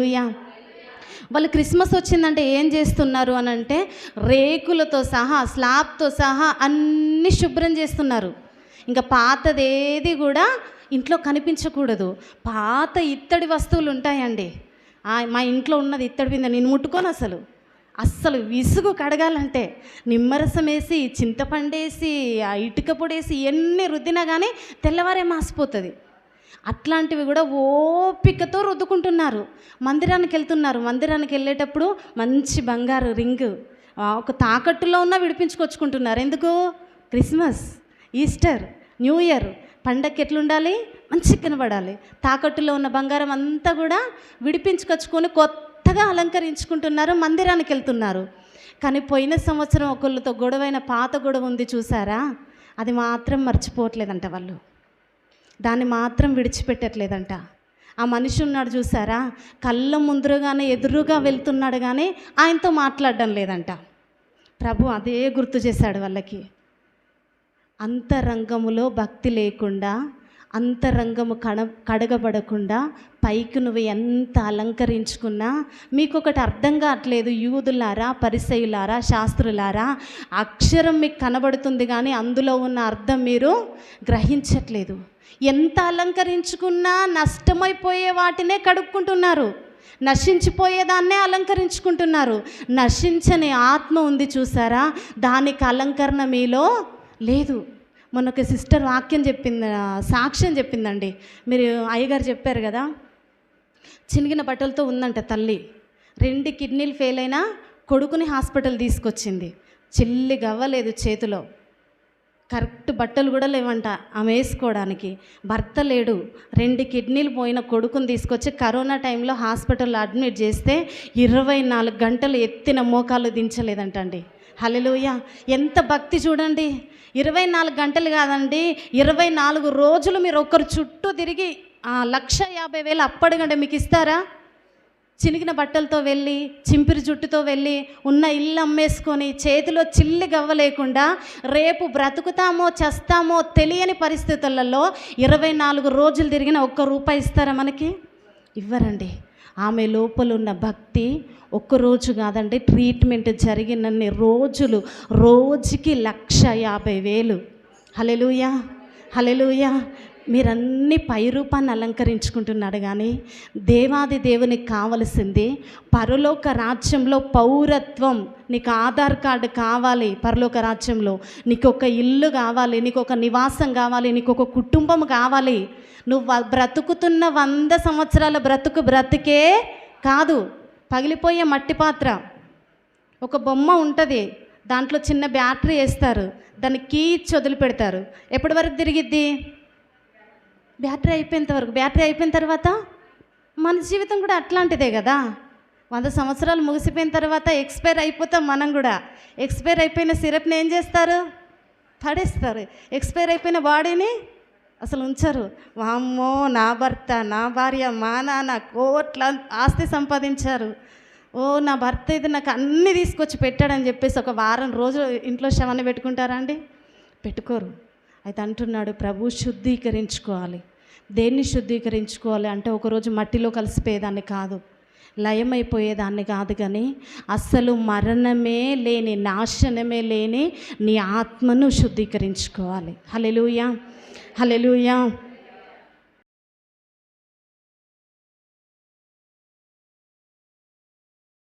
Hallelujah వాళ్ళు Christmas వచ్చిందంటే ఏం చేస్తున్నారు అని అంటే రేకులతో సహా స్లాబ్తో సహా అన్నీ శుభ్రం చేస్తున్నారు. ఇంకా పాతదేది కూడా ఇంట్లో కనిపించకూడదు. పాత ఇత్తడి వస్తువులు ఉంటాయండి. మా ఇంట్లో ఉన్నది ఇత్తడి బిందె నేను ముట్టుకోను అసలు. అస్సలు విసుగు కడగాలంటే నిమ్మరసం వేసి చింతపండేసి ఆ ఇటుక పొడేసి ఎన్ని రుద్దినా కానీ తెల్లవారే మాసిపోతుంది. అట్లాంటివి కూడా ఓపికతో రుద్దుకుంటున్నారు. మందిరానికి వెళ్తున్నారు. మందిరానికి వెళ్ళేటప్పుడు మంచి బంగారు రింగ్. ఒక తాకట్టులో ఉన్న విడిపించుకొచ్చుకుంటున్నారు. ఎందుకు? Christmas Easter new year. పండగకి ఎట్లుండాలి? మంచి కనబడాలి. తాకట్టులో ఉన్న బంగారం అంతా కూడా విడిపించుకొచ్చుకొని కొత్తగా అలంకరించుకుంటున్నారు. మందిరానికి వెళ్తున్నారు. కానీ పోయిన సంవత్సరం ఒకళ్ళతో గొడవైన పాత గొడవ ఉంది చూసారా? అది మాత్రం మర్చిపోవట్లేదంట వాళ్ళు. దాన్ని మాత్రం విడిచిపెట్టట్లేదంట. ఆ మనిషి ఉన్నాడు చూసారా? కళ్ళ ముందురుగానే ఎదురుగా వెళ్తున్నాడు కానీ ఆయనతో మాట్లాడడం లేదంట. ప్రభు అదే గుర్తు చేశాడు వాళ్ళకి. అంతరంగములో భక్తి లేకుండా అంతరంగము కడ కడగబడకుండా పైకి నువ్వు ఎంత అలంకరించుకున్నా మీకు ఒకటి అర్థం కావట్లేదు. యూదులారా పరిసయులారా శాస్త్రులారా అక్షరం మీకు కనబడుతుంది కానీ అందులో ఉన్న అర్థం మీరు గ్రహించట్లేదు. ఎంత అలంకరించుకున్నా నష్టమైపోయే వాటినే కడుక్కుంటున్నారు. నశించిపోయేదాన్నే అలంకరించుకుంటున్నారు. నశించని ఆత్మ ఉంది చూసారా? దానికి అలంకరణ మీలో లేదు. మొన్నొక సిస్టర్ వాక్యం చెప్పింది సాక్ష్యం చెప్పిందండి. మీరు అయ్యగారు చెప్పారు కదా? చినిగిన బట్టలతో ఉందంట తల్లి. రెండు కిడ్నీలు ఫెయిల్ అయినా కొడుకుని హాస్పిటల్ తీసుకొచ్చింది. చిల్లి గవ్వలేదు చేతిలో. కరెక్ట్ బట్టలు కూడా లేవంట. ఆమె వేసుకోవడానికి. భర్త లేడు. రెండు కిడ్నీలు పోయిన కొడుకుని తీసుకొచ్చి కరోనా టైంలో హాస్పిటల్లో అడ్మిట్ చేస్తే ఇరవై నాలుగు గంటలు ఎత్తిన మోకాలు దించలేదంటండి. హల్లెలూయ! ఎంత భక్తి చూడండి. ఇరవై నాలుగు గంటలు కాదండి. ఇరవై నాలుగు రోజులు మీరు ఒక్కరు చుట్టూ తిరిగి లక్ష యాభై వేలు అప్పటికంటే మీకు ఇస్తారా? చినిగిన బట్టలతో వెళ్ళి చింపిరి జుట్టుతో వెళ్ళి ఉన్న ఇల్లు అమ్మేసుకొని చేతిలో చిల్లి గవ్వ లేకుండా రేపు బ్రతుకుతామో చస్తామో తెలియని పరిస్థితులలో ఇరవై నాలుగు రోజులు తిరిగిన ఒక్క రూపాయి ఇస్తారా మనకి? ఇవ్వరండి. ఆమె లోపల ఉన్న భక్తి ఒక్క రోజు కాదండి ట్రీట్మెంట్ జరిగినన్ని రోజులు రోజుకి లక్ష యాభై వేలు. హలెలుయా హలెలుయా మీరన్నీ పై రూపాన్ని అలంకరించుకుంటున్నాడు కానీ దేవాది దేవునికి కావలసింది పరలోక రాజ్యంలో పౌరత్వం. నీకు ఆధార్ కార్డు కావాలి పరలోక రాజ్యంలో. నీకు ఒక ఇల్లు కావాలి నీకు ఒక నివాసం కావాలి నీకు ఒక కుటుంబం కావాలి. నువ్వు బ్రతుకుతున్న వంద సంవత్సరాల బ్రతుకు బ్రతికే కాదు. పగిలిపోయే మట్టి పాత్ర. ఒక బొమ్మ ఉంటుంది దాంట్లో చిన్న బ్యాటరీ వేస్తారు దాన్ని కీచి వదిలిపెడతారు. ఎప్పటి వరకు తిరిగిద్ది? బ్యాటరీ అయిపోయేంత వరకు. బ్యాటరీ అయిపోయిన తర్వాత మన జీవితం కూడా అట్లాంటిదే కదా. వంద సంవత్సరాలు ముగిసిపోయిన తర్వాత ఎక్స్పైర్ అయిపోతాం మనం కూడా. ఎక్స్పైర్ అయిపోయిన సిరప్ని ఏం చేస్తారు? పడేస్తారు. ఎక్స్పైర్ అయిపోయిన బాడీని అసలు ఉంచరు. వామ్మో నా భర్త నా భార్య మా నాన్న కోట్ల ఆస్తి సంపాదించారు. ఓ నా భర్త ఇది నాకు అన్నీ తీసుకొచ్చి పెట్టాడని చెప్పేసి ఒక వారం రోజులు ఇంట్లో శవాన్ని పెట్టుకుంటారా అండి? పెట్టుకోరు. అయితే అంటున్నాడు ప్రభు శుద్ధీకరించుకోవాలి. దేన్ని శుద్ధీకరించుకోవాలి అంటే ఒకరోజు మట్టిలో కలిసిపోయేదాన్ని కాదు. లయమైపోయేదాన్ని కాదు కానీ అస్సలు మరణమే లేని నాశనమే లేని నీ ఆత్మను శుద్ధీకరించుకోవాలి. Hallelujah hallelujah